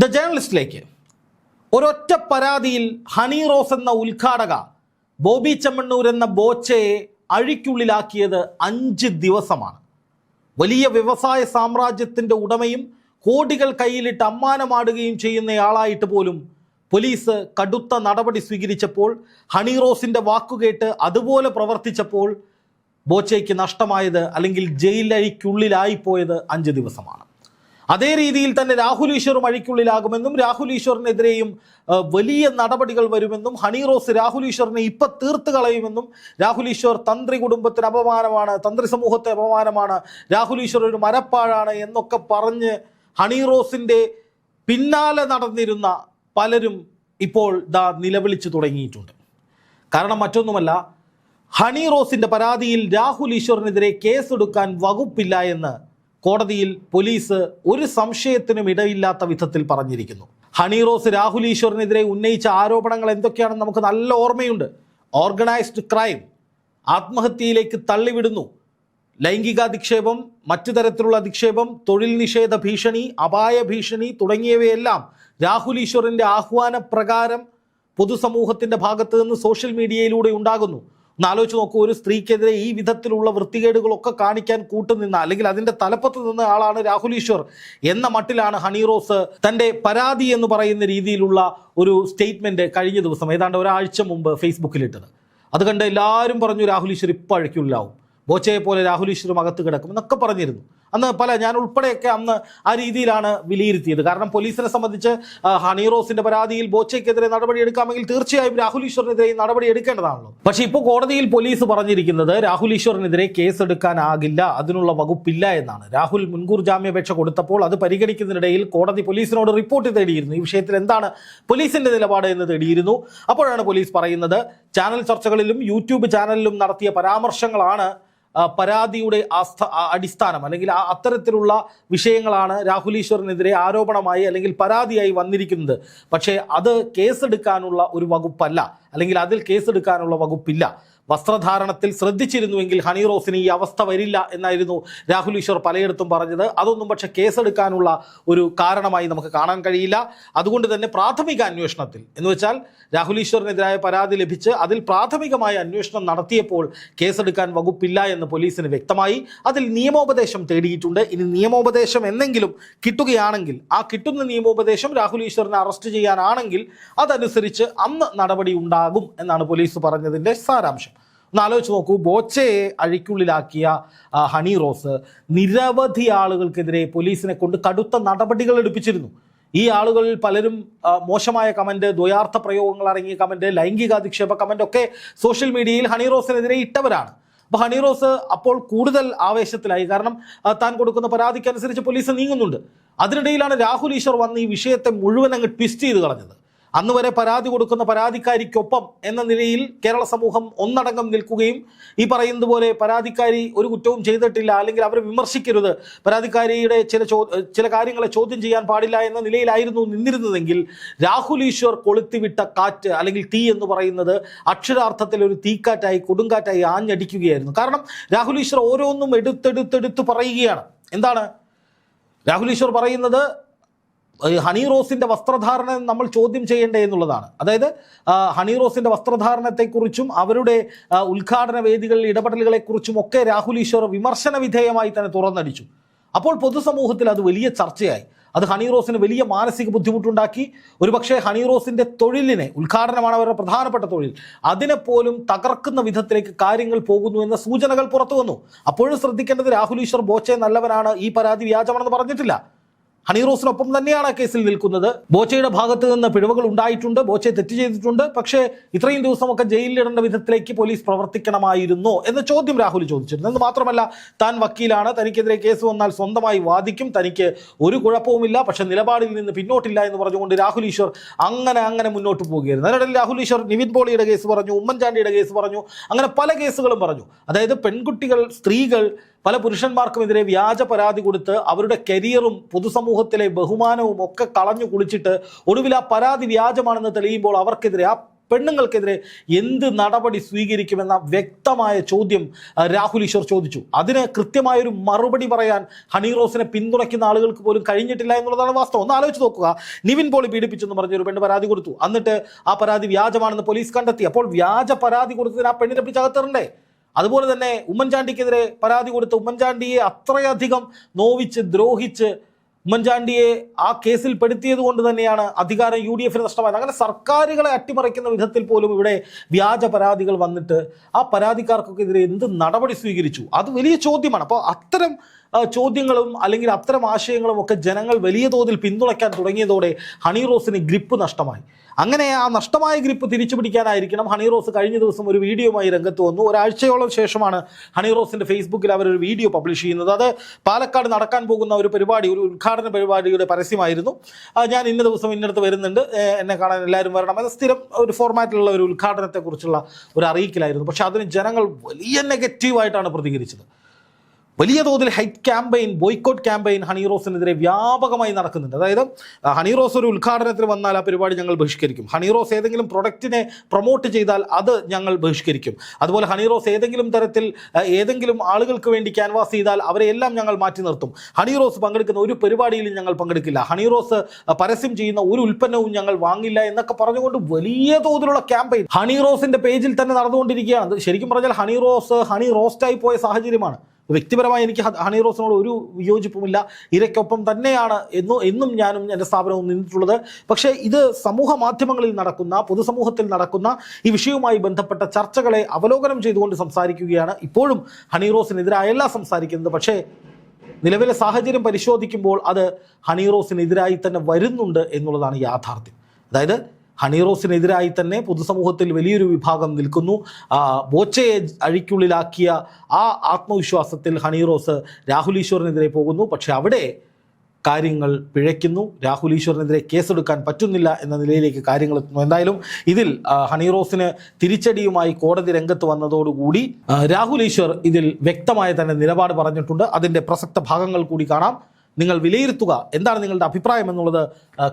The ജേർണലിസ്റ്റിലേക്ക് ഒരൊറ്റ പരാതിയിൽ ഹണി റോസ് എന്ന ഉദ്ഘാടക ബോബി ചെമ്മണ്ണൂർ എന്ന ബോച്ചയെ അഴിക്കുള്ളിലാക്കിയത് അഞ്ച് ദിവസമാണ്. വലിയ വ്യവസായ സാമ്രാജ്യത്തിന്റെ ഉടമയും കോടികൾ കയ്യിലിട്ട് അമ്മാനമാടുകയും ചെയ്യുന്നയാളായിട്ട് പോലും പോലീസ് കടുത്ത നടപടി സ്വീകരിച്ചപ്പോൾ ഹണി റോസിന്റെ വാക്കുകേട്ട് അതുപോലെ പ്രവർത്തിച്ചപ്പോൾ ബോച്ചയ്ക്ക് നഷ്ടമായത് അല്ലെങ്കിൽ ജയിലഴിക്കുള്ളിലായിപ്പോയത് അഞ്ച് ദിവസമാണ്. അതേ രീതിയിൽ തന്നെ രാഹുൽ ഈശ്വറും അഴിക്കുള്ളിലാകുമെന്നും രാഹുൽ ഈശ്വറിനെതിരെയും വലിയ നടപടികൾ വരുമെന്നും ഹണി റോസ് രാഹുൽ ഈശ്വറിനെ ഇപ്പൊ തീർത്ത് കളയുമെന്നും രാഹുൽ ഈശ്വർ തന്ത്രി കുടുംബത്തിന് അപമാനമാണ് തന്ത്രി സമൂഹത്തെ അപമാനമാണ് രാഹുൽ ഈശ്വർ ഒരു മരപ്പാഴാണ് എന്നൊക്കെ പറഞ്ഞ് ഹണി റോസിന്റെ പിന്നാലെ നടന്നിരുന്ന പലരും ഇപ്പോൾ ദാ നിലവിളിച്ചു തുടങ്ങിയിട്ടുണ്ട്. കാരണം മറ്റൊന്നുമല്ല ഹണി റോസിന്റെ പരാതിയിൽ രാഹുൽ ഈശ്വറിനെതിരെ കേസെടുക്കാൻ വകുപ്പില്ല എന്ന് കോടതിയിൽ പോലീസ് ഒരു സംശയത്തിനും ഇടയില്ലാത്ത വിധത്തിൽ പറഞ്ഞിരിക്കുന്നു. ഹണി റോസ് രാഹുൽ ഈശ്വറിനെതിരെ ഉന്നയിച്ച ആരോപണങ്ങൾ എന്തൊക്കെയാണെന്ന് നമുക്ക് നല്ല ഓർമ്മയുണ്ട്. ഓർഗനൈസ്ഡ് ക്രൈം ആത്മഹത്യയിലേക്ക് തള്ളിവിടുന്നു. ലൈംഗികാധിക്ഷേപം മറ്റു തരത്തിലുള്ള അധിക്ഷേപം തൊഴിൽ നിഷേധ ഭീഷണി അപായ ഭീഷണി തുടങ്ങിയവയെല്ലാം രാഹുൽ ഈശ്വറിന്റെ ആഹ്വാന പ്രകാരം പൊതുസമൂഹത്തിന്റെ ഭാഗത്ത് നിന്ന് സോഷ്യൽ മീഡിയയിലൂടെ ഉണ്ടാകുന്നു. ഒന്ന് ആലോചിച്ച് നോക്കൂ ഒരു സ്ത്രീക്കെതിരെ ഈ വിധത്തിലുള്ള വൃത്തികേടുകളൊക്കെ കാണിക്കാൻ കൂട്ടുനിന്ന അല്ലെങ്കിൽ അതിന്റെ തലപ്പത്ത് നിന്ന ആളാണ് രാഹുൽ ഈശ്വർ എന്ന മട്ടിലാണ് ഹണി റോസ് തന്റെ പരാതി എന്ന് പറയുന്ന രീതിയിലുള്ള ഒരു സ്റ്റേറ്റ്മെന്റ് കഴിഞ്ഞ ദിവസം ഏതാണ്ട് ഒരാഴ്ച മുമ്പ് ഫേസ്ബുക്കിലിട്ടത്. അത് കണ്ട് എല്ലാവരും പറഞ്ഞു രാഹുൽ ഈശ്വർ ഇപ്പോൾ അഴയ്ക്കില്ലാവും ബോച്ചയെ പോലെ രാഹുൽ ഈശ്വറും അകത്ത് കിടക്കും എന്നൊക്കെ പറഞ്ഞിരുന്നു. അന്ന് പല ഞാൻ ഉൾപ്പെടെയൊക്കെ അന്ന് ആ രീതിയിലാണ് വിലയിരുത്തിയത്. കാരണം പോലീസിനെ സംബന്ധിച്ച് ഹണി റോസിന്റെ പരാതിയിൽ ബോച്ചയ്ക്കെതിരെ നടപടി എടുക്കാമെങ്കിൽ തീർച്ചയായും രാഹുൽ ഈശ്വറിനെതിരെ നടപടി എടുക്കേണ്ടതാണല്ലോ. പക്ഷേ ഇപ്പോൾ കോടതിയിൽ പോലീസ് പറഞ്ഞിരിക്കുന്നത് രാഹുൽ ഈശ്വറിനെതിരെ കേസെടുക്കാനാകില്ല അതിനുള്ള വകുപ്പില്ല എന്നാണ്. രാഹുൽ മുൻകൂർ ജാമ്യാപേക്ഷ കൊടുത്തപ്പോൾ അത് പരിഗണിക്കുന്നതിനിടയിൽ കോടതി പോലീസിനോട് റിപ്പോർട്ട് തേടിയിരുന്നു. ഈ വിഷയത്തിൽ എന്താണ് പോലീസിന്റെ നിലപാട് എന്ന് തേടിയിരുന്നു. അപ്പോഴാണ് പോലീസ് പറയുന്നത് ചാനൽ ചർച്ചകളിലും യൂട്യൂബ് ചാനലിലും നടത്തിയ പരാമർശങ്ങളാണ് പരാതിയുടെ ആസ്ഥ അടിസ്ഥാനം അല്ലെങ്കിൽ അത്തരത്തിലുള്ള വിഷയങ്ങളാണ് രാഹുൽ ഈശ്വറിനെതിരെ ആരോപണമായി അല്ലെങ്കിൽ പരാതിയായി വന്നിരിക്കുന്നത്. പക്ഷേ അത് കേസെടുക്കാനുള്ള ഒരു വകുപ്പല്ല. അല്ലെങ്കിൽ അതിൽ കേസെടുക്കാനുള്ള വകുപ്പില്ല. വസ്ത്രധാരണത്തിൽ ശ്രദ്ധിച്ചിരുന്നുവെങ്കിൽ ഹണി റോസിന് ഈ അവസ്ഥ വരില്ല എന്നായിരുന്നു രാഹുൽ ഈശ്വർ പലയിടത്തും പറഞ്ഞത്. അതൊന്നും പക്ഷെ കേസെടുക്കാനുള്ള ഒരു കാരണമായി നമുക്ക് കാണാൻ കഴിയില്ല. അതുകൊണ്ട് തന്നെ പ്രാഥമിക അന്വേഷണത്തിൽ എന്ന് വെച്ചാൽ രാഹുൽ ഈശ്വറിനെതിരായ പരാതി ലഭിച്ച് അതിൽ പ്രാഥമികമായ അന്വേഷണം നടത്തിയപ്പോൾ കേസെടുക്കാൻ വകുപ്പില്ല എന്ന് പോലീസിന് വ്യക്തമായി. അതിൽ നിയമോപദേശം തേടിയിട്ടുണ്ട്. ഇനി നിയമോപദേശം എന്നെങ്കിലും കിട്ടുകയാണെങ്കിൽ ആ കിട്ടുന്ന നിയമോപദേശം രാഹുൽ ഈശ്വറിനെ അറസ്റ്റ് ചെയ്യാനാണെങ്കിൽ അതനുസരിച്ച് അന്ന് നടപടി ഉണ്ടാകും എന്നാണ് പോലീസ് പറഞ്ഞതിന്റെ സാരാംശം. ഒന്ന് ആലോചിച്ച് നോക്കൂ. ബോച്ചയെ അഴിക്കുള്ളിലാക്കിയ ഹണി റോസ് നിരവധി ആളുകൾക്കെതിരെ പോലീസിനെ കൊണ്ട് കടുത്ത നടപടികൾ എടുപ്പിച്ചിരുന്നു. ഈ ആളുകളിൽ പലരും മോശമായ കമന്റ് ദ്വയാർത്ഥ പ്രയോഗങ്ങൾ അടങ്ങിയ കമന്റ് ലൈംഗികാധിക്ഷേപ കമന്റ് ഒക്കെ സോഷ്യൽ മീഡിയയിൽ ഹണി റോസിനെതിരെ ഇട്ടവരാണ്. അപ്പോൾ ഹണി റോസ് അപ്പോൾ കൂടുതൽ ആവേശത്തിലായി. കാരണം താൻ കൊടുക്കുന്ന പരാതിക്കനുസരിച്ച് പോലീസ് നീങ്ങുന്നുണ്ട്. അതിനിടയിലാണ് രാഹുൽ ഈശ്വർ വന്ന് ഈ വിഷയത്തെ മുഴുവൻ അങ്ങ് ട്വിസ്റ്റ് ചെയ്ത് കളഞ്ഞത്. അന്ന് വരെ പരാതി കൊടുക്കുന്ന പരാതിക്കാരിക്കൊപ്പം എന്ന നിലയിൽ കേരള സമൂഹം ഒന്നടങ്കം നിൽക്കുകയും ഈ പറയുന്നത് പോലെ പരാതിക്കാരി ഒരു കുറ്റവും ചെയ്തിട്ടില്ല അല്ലെങ്കിൽ അവരെ വിമർശിക്കരുത് പരാതിക്കാരിയുടെ ചില ചില കാര്യങ്ങളെ ചോദ്യം ചെയ്യാൻ പാടില്ല എന്ന നിലയിലായിരുന്നു നിന്നിരുന്നതെങ്കിൽ രാഹുൽ ഈശ്വർ കൊളുത്തിവിട്ട കാറ്റ് അല്ലെങ്കിൽ തീ എന്ന് പറയുന്നത് അക്ഷരാർത്ഥത്തിൽ ഒരു തീക്കാറ്റായി കൊടുങ്കാറ്റായി ആഞ്ഞടിക്കുകയായിരുന്നു. കാരണം രാഹുൽ ഈശ്വർ ഓരോന്നും എടുത്തെടുത്തെടുത്ത് പറയുകയാണ്. എന്താണ്? രാഹുൽ ഈശ്വർ പറയുന്നത് ഹണി റോസിന്റെ വസ്ത്രധാരണ നമ്മൾ ചോദ്യം ചെയ്യേണ്ടേ എന്നുള്ളതാണ്. അതായത് ഹണി റോസിന്റെ വസ്ത്രധാരണത്തെക്കുറിച്ചും അവരുടെ ഉദ്ഘാടന വേദികളിൽ ഇടപെടലുകളെക്കുറിച്ചും ഒക്കെ രാഹുൽ ഈശ്വർ വിമർശന വിധേയമായി തന്നെ തുറന്നടിച്ചു. അപ്പോൾ പൊതുസമൂഹത്തിൽ അത് വലിയ ചർച്ചയായി. അത് ഹണി റോസിന് വലിയ മാനസിക ബുദ്ധിമുട്ടുണ്ടാക്കി. ഒരുപക്ഷെ ഹണി റോസിന്റെ തൊഴിലിനെ ഉദ്ഘാടനമാണ് അവരുടെ പ്രധാനപ്പെട്ട തൊഴിൽ. അതിനെ പോലും തകർക്കുന്ന വിധത്തിലേക്ക് കാര്യങ്ങൾ പോകുന്നു എന്ന സൂചനകൾ പുറത്തു വന്നു. അപ്പോഴും ശ്രദ്ധിക്കേണ്ടത് രാഹുൽ ഈശ്വർ ബോച്ചെ നല്ലവനാണ് ഈ പരാതി വ്യാജമാണെന്ന് പറഞ്ഞിട്ടില്ല. ഹണി റോസിനൊപ്പം തന്നെയാണ് ആ കേസിൽ നിൽക്കുന്നത്. ബോച്ചയുടെ ഭാഗത്ത് നിന്ന് പിഴവുകൾ ഉണ്ടായിട്ടുണ്ട്. ബോച്ചെ തെറ്റ് ചെയ്തിട്ടുണ്ട്. പക്ഷേ ഇത്രയും ദിവസമൊക്കെ ജയിലിലിടേണ്ട വിധത്തിലേക്ക് പോലീസ് പ്രവർത്തിക്കണമായിരുന്നോ എന്ന ചോദ്യം രാഹുൽ ചോദിച്ചിരുന്നു. എന്ന് മാത്രമല്ല താൻ വക്കീലാണ്. തനിക്കെതിരെ കേസ് വന്നാൽ സ്വന്തമായി വാദിക്കും. തനിക്ക് ഒരു കുഴപ്പവുമില്ല. പക്ഷേ നിലപാടിൽ നിന്ന് പിന്നോട്ടില്ല എന്ന് പറഞ്ഞുകൊണ്ട് രാഹുൽ ഈശ്വർ അങ്ങനെ അങ്ങനെ മുന്നോട്ട് പോവുകയായിരുന്നു അതിനിടയിൽ രാഹുൽ ഈശ്വർ നിവിൻ പോളിയുടെ കേസ് പറഞ്ഞു ഉമ്മൻചാണ്ടിയുടെ കേസ് പറഞ്ഞു അങ്ങനെ പല കേസുകളും പറഞ്ഞു. അതായത് പെൺകുട്ടികൾ സ്ത്രീകൾ പല പുരുഷന്മാർക്കുമെതിരെ വ്യാജ പരാതി കൊടുത്ത് അവരുടെ കരിയറും പൊതുസമൂഹത്തിലെ ബഹുമാനവും ഒക്കെ കളഞ്ഞു കുളിച്ചിട്ട് ഒടുവിൽ ആ പരാതി വ്യാജമാണെന്ന് തെളിയുമ്പോൾ അവർക്കെതിരെ ആ പെണ്ണുങ്ങൾക്കെതിരെ എന്ത് നടപടി സ്വീകരിക്കുമെന്ന വ്യക്തമായ ചോദ്യം രാഹുൽ ഈശ്വർ ചോദിച്ചു. അതിന് കൃത്യമായൊരു മറുപടി പറയാൻ ഹണി റോസിനെ പിന്തുണയ്ക്കുന്ന ആളുകൾക്ക് പോലും കഴിഞ്ഞിട്ടില്ല എന്നുള്ളതാണ് വാസ്തവം. ഒന്ന് ആലോചിച്ച് നോക്കുക. നിവിൻ പോളി പീഡിപ്പിച്ചെന്ന് പറഞ്ഞ ഒരു പെണ്ണ് പരാതി കൊടുത്തു. എന്നിട്ട് ആ പരാതി വ്യാജമാണെന്ന് പോലീസ് കണ്ടെത്തി. അപ്പോൾ വ്യാജ പരാതി കൊടുത്തതിന് ആ പെണ്ണിനെ പിടിച്ചകത്തിറണ്ടേ അതുപോലെ തന്നെ ഉമ്മൻചാണ്ടിക്കെതിരെ പരാതി കൊടുത്ത് ഉമ്മൻചാണ്ടിയെ അത്രയധികം നോവിച്ച് ദ്രോഹിച്ച് ഉമ്മൻചാണ്ടിയെ ആ കേസിൽ പെടുത്തിയത് കൊണ്ട് തന്നെയാണ് അധികാരം യു ഡി എഫിന് നഷ്ടമായത്. അങ്ങനെ സർക്കാരുകളെ അട്ടിമറിക്കുന്ന വിധത്തിൽ പോലും ഇവിടെ വ്യാജ പരാതികൾ വന്നിട്ട് ആ പരാതിക്കാർക്കൊക്കെതിരെ എന്ത് നടപടി സ്വീകരിച്ചു? അത് വലിയ ചോദ്യമാണ്. അപ്പോൾ അത്തരം ചോദ്യങ്ങളും അല്ലെങ്കിൽ അത്തരം ആശയങ്ങളും ഒക്കെ ജനങ്ങൾ വലിയ തോതിൽ പിന്തുണയ്ക്കാൻ തുടങ്ങിയതോടെ ഹണി റോസിന് ഗ്രിപ്പ് നഷ്ടമായി. അങ്ങനെ ആ നഷ്ടമായ ഗ്രിപ്പ് തിരിച്ചു പിടിക്കാനായിരിക്കണം ഹണി റോസ് കഴിഞ്ഞ ദിവസം ഒരു വീഡിയോയുമായി രംഗത്ത് വന്നു. ഒരാഴ്ചയോളം ശേഷമാണ് ഹണി റോസിന്റെ ഫേസ്ബുക്കിൽ അവർ ഒരു വീഡിയോ പബ്ലിഷ് ചെയ്യുന്നത്. അത് പാലക്കാട് നടക്കാൻ പോകുന്ന ഒരു പരിപാടി ഒരു ഉദ്ഘാടന പരിപാടിയുടെ പരസ്യമായിരുന്നു. ഞാൻ ഇന്ന ദിവസം ഇന്നടത്ത് വരുന്നുണ്ട്. എന്നെ കാണാൻ എല്ലാവരും വരണം. അത് സ്ഥിരം ഒരു ഫോർമാറ്റിലുള്ള ഒരു ഉദ്ഘാടനത്തെക്കുറിച്ചുള്ള ഒരു അറിയിക്കലായിരുന്നു. പക്ഷേ അതിന് ജനങ്ങൾ വലിയ നെഗറ്റീവായിട്ടാണ് പ്രതികരിച്ചത്. വലിയ തോതിൽ hate campaign boycott campaign Honey റോസിനെതിരെ വ്യാപകമായി നടക്കുന്നുണ്ട്. അതായത് ഹണി റോസ് ഒരു ഉദ്ഘാടനത്തിന് വന്നാൽ ആ പരിപാടി ഞങ്ങൾ ബഹിഷ്കരിക്കും. ഹണി റോസ് ഏതെങ്കിലും പ്രൊഡക്റ്റിനെ പ്രൊമോട്ട് ചെയ്താൽ അത് ഞങ്ങൾ ബഹിഷ്കരിക്കും. അതുപോലെ ഹണി റോസ് ഏതെങ്കിലും തരത്തിൽ ഏതെങ്കിലും ആളുകൾക്ക് വേണ്ടി ക്യാൻവാസ് ചെയ്താൽ അവരെ എല്ലാം ഞങ്ങൾ മാറ്റി നിർത്തും. ഹണി റോസ് പങ്കെടുക്കുന്ന ഒരു പരിപാടിയിലും ഞങ്ങൾ പങ്കെടുക്കില്ല. ഹണി റോസ് പരസ്യം ചെയ്യുന്ന ഒരു ഉൽപ്പന്നവും ഞങ്ങൾ വാങ്ങില്ല എന്നൊക്കെ പറഞ്ഞുകൊണ്ട് വലിയ തോതിലുള്ള ക്യാമ്പയിൻ ഹണി റോസിന്റെ പേജിൽ തന്നെ നടന്നുകൊണ്ടിരിക്കുകയാണ്. ശരിക്കും പറഞ്ഞാൽ ഹണി റോസ് ഹണി റോസ്റ്റായി പോയ സാഹചര്യമാണ്. വ്യക്തിപരമായി എനിക്ക് ഹണി റോസിനോട് ഒരു വിയോജിപ്പുമില്ല. ഇരയ്ക്കൊപ്പം തന്നെയാണ് എന്നും എന്നും ഞാനും എന്റെ സ്ഥാപനവും നിന്നിട്ടുള്ളത്. പക്ഷേ ഇത് സമൂഹ മാധ്യമങ്ങളിൽ നടക്കുന്ന പൊതുസമൂഹത്തിൽ നടക്കുന്ന ഈ വിഷയവുമായി ബന്ധപ്പെട്ട ചർച്ചകളെ അവലോകനം ചെയ്തുകൊണ്ട് സംസാരിക്കുകയാണ്. ഇപ്പോഴും ഹണി റോസിനെതിരായല്ല സംസാരിക്കുന്നത്. പക്ഷേ നിലവിലെ സാഹചര്യം പരിശോധിക്കുമ്പോൾ അത് ഹണി റോസിനെതിരായി തന്നെ വരുന്നുണ്ട് എന്നുള്ളതാണ് യാഥാർത്ഥ്യം. അതായത് ഹണി റോസിനെതിരായി തന്നെ പൊതുസമൂഹത്തിൽ വലിയൊരു വിഭാഗം നിൽക്കുന്നു. ബോച്ചയെ അഴിക്കുള്ളിലാക്കിയ ആ ആത്മവിശ്വാസത്തിൽ ഹണിറോസ് രാഹുൽ ഈശ്വറിനെതിരെ പോകുന്നു. പക്ഷേ അവിടെ കാര്യങ്ങൾ പിഴയ്ക്കുന്നു. രാഹുൽ ഈശ്വറിനെതിരെ കേസെടുക്കാൻ പറ്റുന്നില്ല എന്ന നിലയിലേക്ക് കാര്യങ്ങൾ എത്തുന്നു. എന്തായാലും ഇതിൽ ഹണിറോസിന് ഹണി തിരിച്ചടിയുമായി കോടതി രംഗത്ത് വന്നതോടുകൂടി രാഹുൽ ഈശ്വർ ഇതിൽ വ്യക്തമായ തന്നെ നിലപാട് പറഞ്ഞിട്ടുണ്ട്. അതിന്റെ പ്രസക്ത ഭാഗങ്ങൾ കൂടി കാണാം. നിങ്ങൾ വിലയിരുത്തുക. എന്താണ് നിങ്ങളുടെ അഭിപ്രായം എന്നുള്ളത്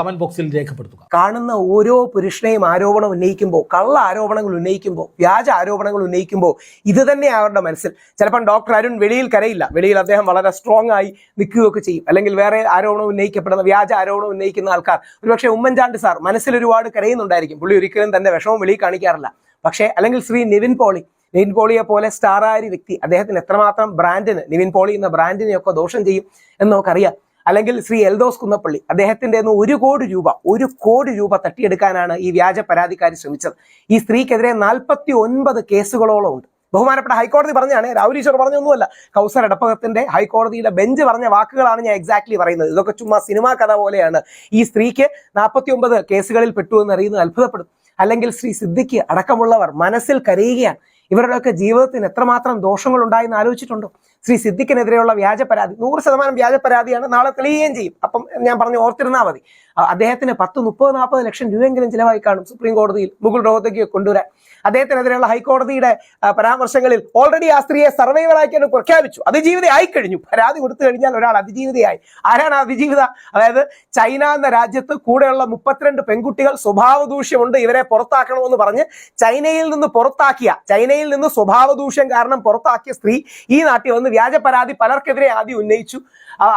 കമന്റ് ബോക്സിൽ രേഖപ്പെടുത്തുക. കാണുന്ന ഓരോ പുരുഷനെയും ആരോപണം ഉന്നയിക്കുമ്പോൾ കള്ള ആരോപണങ്ങൾ ഉന്നയിക്കുമ്പോൾ വ്യാജ ആരോപണങ്ങൾ ഉന്നയിക്കുമ്പോൾ ഇത് തന്നെ അവരുടെ മനസ്സിൽ. ചിലപ്പം ഡോക്ടർ അരുൺ വെളിയിൽ കരയില്ല. വെളിയിൽ അദ്ദേഹം വളരെ സ്ട്രോങ് ആയി നിൽക്കുകയൊക്കെ ചെയ്യും. അല്ലെങ്കിൽ വേറെ ആരോപണം ഉന്നയിക്കപ്പെടുന്ന വ്യാജ ആരോപണം ഉന്നയിക്കുന്ന ആൾക്കാർ. ഒരുപക്ഷെ ഉമ്മൻചാണ്ടി സാർ മനസ്സിൽ ഒരുപാട് കരയുന്നുണ്ടായിരിക്കും. പുള്ളി ഒരിക്കലും തന്റെ വിഷമം വെളിയിൽ കാണിക്കാറില്ല. പക്ഷേ അല്ലെങ്കിൽ ശ്രീ നിവിൻ പോളി നിവിൻ പോളിയെ പോലെ സ്റ്റാർ ഒരു വ്യക്തി അദ്ദേഹത്തിന് എത്രമാത്രം ബ്രാൻഡിന് നിവിൻ പോളി എന്ന ബ്രാൻഡിനെയൊക്കെ ദോഷം ചെയ്യും എന്ന് നമുക്കറിയാം. അല്ലെങ്കിൽ ശ്രീ എൽദോസ് കുന്നപ്പള്ളി അദ്ദേഹത്തിന്റെ ഒരു കോടി രൂപ ഒരു കോടി രൂപ തട്ടിയെടുക്കാനാണ് ഈ വ്യാജ പരാതിക്കാരി ശ്രമിച്ചത്. ഈ സ്ത്രീക്കെതിരെ നാൽപ്പത്തി ഒൻപത് കേസുകളോളം ഉണ്ട്. ബഹുമാനപ്പെട്ട ഹൈക്കോടതി പറഞ്ഞാണ് രാഹുൽ ഈശ്വർ പറഞ്ഞൊന്നുമല്ല. കൗസർ എടപ്പകത്തിന്റെ ഹൈക്കോടതിയിലെ ബെഞ്ച് പറഞ്ഞ വാക്കുകളാണ് ഞാൻ എക്സാക്ട്ലി പറയുന്നത്. ഇതൊക്കെ ചുമ്മാ സിനിമാ കഥ പോലെയാണ്. ഈ സ്ത്രീക്ക് നാൽപ്പത്തി ഒമ്പത് കേസുകളിൽ പെട്ടു എന്ന് അറിയുന്നത് അത്ഭുതപ്പെടും. അല്ലെങ്കിൽ ശ്രീ സിദ്ദിഖ് അടക്കമുള്ളവർ മനസ്സിൽ കരയുകയാണ്. ഇവരുടെയൊക്കെ ജീവിതത്തിന് എത്രമാത്രം ദോഷങ്ങൾ ഉണ്ടായെന്ന് ആലോചിച്ചിട്ടുണ്ടോ? ശ്രീ സിദ്ദിഖിനെതിരെയുള്ള വ്യാജ പരാതി. നൂറ് ശതമാനം വ്യാജ പരാതിയാണ് നാളെ തെളിയുകയും ചെയ്യും. അപ്പം ഞാൻ പറഞ്ഞു ഓർത്തിരുന്നാൽ മതി. അദ്ദേഹത്തിന് പത്ത് മുപ്പത് നാൽപ്പത് ലക്ഷം രൂപയെങ്കിലും ചിലവായി കാണും സുപ്രീം കോടതിയിൽ മുകുൾ റോഹത്തേക്ക് കൊണ്ടുവരാൻ. അദ്ദേഹത്തിനെതിരെയുള്ള ഹൈക്കോടതിയുടെ പരാമർശങ്ങളിൽ ഓൾറെഡി ആ സ്ത്രീയെ സർവൈവലാക്കിയാണ് പ്രഖ്യാപിച്ചു. അതിജീവിതയായി കഴിഞ്ഞു പരാതി കൊടുത്തു കഴിഞ്ഞാൽ ഒരാൾ അതിജീവിതയായി. ആരാണ് അതിജീവിത? അതായത് ചൈന എന്ന രാജ്യത്ത് കൂടെയുള്ള മുപ്പത്തിരണ്ട് പെൺകുട്ടികൾ സ്വഭാവ ദൂഷ്യമുണ്ട് ഇവരെ പുറത്താക്കണമെന്ന് പറഞ്ഞ് ചൈനയിൽ നിന്ന് പുറത്താക്കിയ ചൈനയിൽ നിന്ന് സ്വഭാവ ദൂഷ്യം കാരണം പുറത്താക്കിയ സ്ത്രീ ഈ നാട്ടിൽ വന്ന് വ്യാജ പരാതി പലർക്കെതിരെ ആദ്യം ഉന്നയിച്ചു.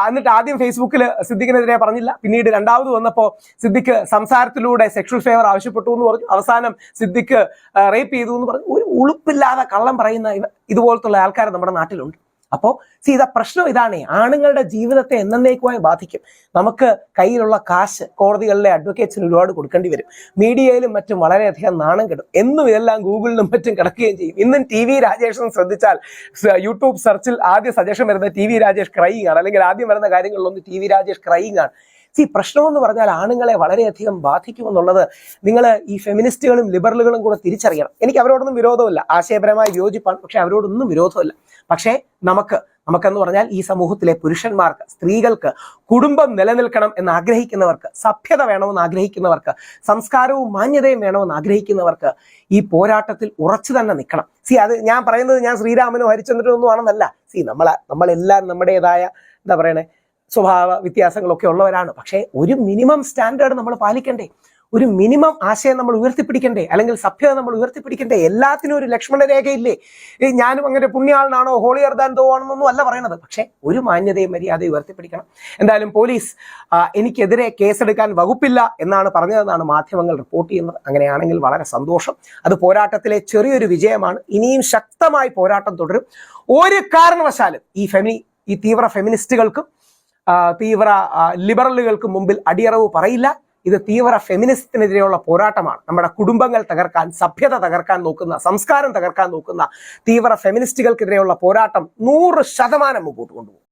എന്നിട്ട് ആദ്യം ഫേസ്ബുക്കിൽ സിദ്ദിഖിനെതിരെ പറഞ്ഞില്ല. പിന്നീട് രണ്ടാമത് വന്നപ്പോൾ സിദ്ദിഖ് സംസാരത്തിലൂടെ സെക്ഷൽ ഫേവർ ആവശ്യപ്പെട്ടു എന്ന് പറഞ്ഞു. അവസാനം സിദ്ദിഖ് റേപ്പ് ചെയ്തു എന്ന് പറഞ്ഞു. ഒരു ഉളുപ്പില്ലാതെ കള്ളം പറയുന്ന ഇതുപോലത്തുള്ള ആൾക്കാർ നമ്മുടെ നാട്ടിലുണ്ട്. അപ്പോൾ സി ഇതാ പ്രശ്നം ഇതാണ്. ആണുങ്ങളുടെ ജീവിതത്തെ എന്നേക്കുമായി ബാധിക്കും. നമുക്ക് കയ്യിലുള്ള കാശ് കോടതികളിലെ അഡ്വക്കേറ്റ്സിന് ഒരുപാട് കൊടുക്കേണ്ടി വരും. മീഡിയയിലും മറ്റും വളരെയധികം നാണം കിട്ടും എന്നും ഇതെല്ലാം ഗൂഗിളിലും മറ്റും കിടക്കുകയും ചെയ്യും. ഇന്നും ടി വി രാജേഷ് ശ്രദ്ധിച്ചാൽ യൂട്യൂബ് സെർച്ചിൽ ആദ്യ സജഷൻ വരുന്ന ടി വി രാജേഷ് ക്രൈയിങ് ആണ്. അല്ലെങ്കിൽ ആദ്യം വരുന്ന കാര്യങ്ങളിലൊന്ന് ടി വി രാജേഷ് ക്രൈയിങ് ആണ്. സി പ്രശ്നമെന്ന് പറഞ്ഞാൽ ആണുങ്ങളെ വളരെയധികം ബാധിക്കുമെന്നുള്ളത് നിങ്ങൾ ഈ ഫെമിനിസ്റ്റുകളും ലിബറലുകളും കൂടെ തിരിച്ചറിയണം. എനിക്ക് അവരോടൊന്നും വിരോധമില്ല. ആശയപരമായ വിയോജിപ്പാണ് പക്ഷെ അവരോടൊന്നും വിരോധമില്ല. പക്ഷേ നമുക്ക് നമുക്കെന്ന് പറഞ്ഞാൽ ഈ സമൂഹത്തിലെ പുരുഷന്മാർക്ക് സ്ത്രീകൾക്ക് കുടുംബം നിലനിൽക്കണം എന്ന് ആഗ്രഹിക്കുന്നവർക്ക് സഭ്യത വേണമെന്ന് ആഗ്രഹിക്കുന്നവർക്ക് സംസ്കാരവും മാന്യതയും വേണമെന്ന് ആഗ്രഹിക്കുന്നവർക്ക് ഈ പോരാട്ടത്തിൽ ഉറച്ചു തന്നെ നിൽക്കണം. സി അത് ഞാൻ പറയുന്നത് ഞാൻ ശ്രീരാമനോ ഹരിചന്ദ്രനോ ഒന്നും ആണെന്നല്ല. സി നമ്മളെ നമ്മളെല്ലാം നമ്മുടേതായ എന്താ പറയണേ സ്വഭാവ വ്യത്യാസങ്ങളൊക്കെ ഉള്ളവരാണ്. പക്ഷേ ഒരു മിനിമം സ്റ്റാൻഡേർഡ് നമ്മൾ പാലിക്കണ്ടേ. ഒരു മിനിമം ആശയം നമ്മൾ ഉയർത്തിപ്പിടിക്കണ്ടേ. അല്ലെങ്കിൽ സഭ്യത നമ്മൾ ഉയർത്തിപ്പിടിക്കണ്ടേ. എല്ലാത്തിനും ഒരു ലക്ഷ്മണരേഖയില്ലേ ഞാനും അങ്ങനെ പുണ്യാളനാണോ ഹോളി ദോ ആണെന്നൊന്നും അല്ല പറയണത്. പക്ഷേ ഒരു മാന്യതയും മര്യാദയും ഉയർത്തിപ്പിടിക്കണം. എന്തായാലും പോലീസ് എനിക്കെതിരെ കേസെടുക്കാൻ വകുപ്പില്ല എന്നാണ് പറഞ്ഞതെന്നാണ് മാധ്യമങ്ങൾ റിപ്പോർട്ട് ചെയ്യുന്നത്. അങ്ങനെയാണെങ്കിൽ വളരെ സന്തോഷം. അത് പോരാട്ടത്തിലെ ചെറിയൊരു വിജയമാണ്. ഇനിയും ശക്തമായി പോരാട്ടം തുടരും. ഒരു കാരണവശാലും ഈ ഫെമിനി ഈ തീവ്ര ഫെമിനിസ്റ്റുകൾക്കും തീവ്ര ലിബറലുകൾക്ക് മുമ്പിൽ അടിയറവ് പറയില്ല. ഇത് തീവ്ര ഫെമിനിസത്തിനെതിരെയുള്ള പോരാട്ടമാണ്. നമ്മുടെ കുടുംബങ്ങൾ തകർക്കാൻ സഭ്യത തകർക്കാൻ നോക്കുന്ന സംസ്കാരം തകർക്കാൻ നോക്കുന്ന തീവ്ര ഫെമിനിസ്റ്റുകൾക്കെതിരെയുള്ള പോരാട്ടം നൂറ് ശതമാനം മുമ്പോട്ട് കൊണ്ടുപോകും.